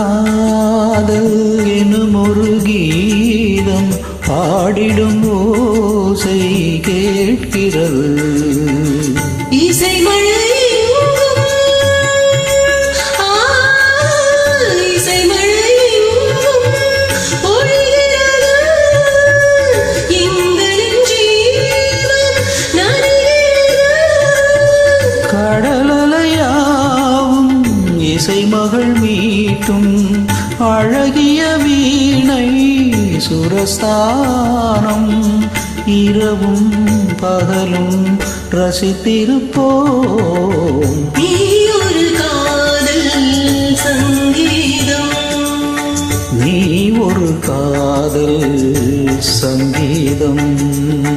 காதல் எனும் ஒரு கீதம் பாடிடும் ஓசை கேட்கிறது. மீட்டும் அழகிய வீணை சுரஸ்தானம். இரவும் பகலும் ரசித்திருப்போம். நீ ஒரு காதல் சங்கீதம்.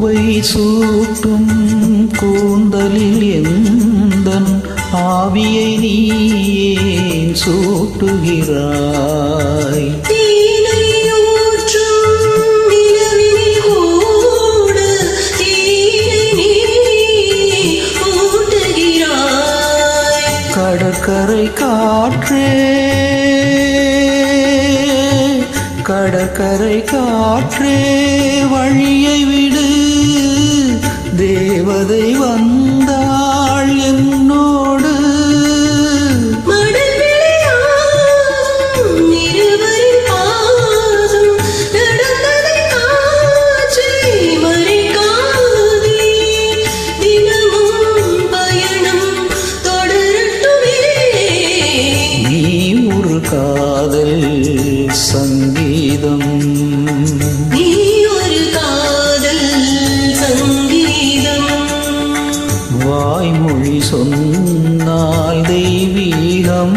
பூவை சூட்டும் கூந்தலில் எந்தன் ஆவியை நீ ஏன் சூட்டுகிறாய். கடற்கரை காற்றே கடற்கரை காற்றே வழியை விடு. தேவதை வந்தா மொழி சொன்னால் தெய்வீகம்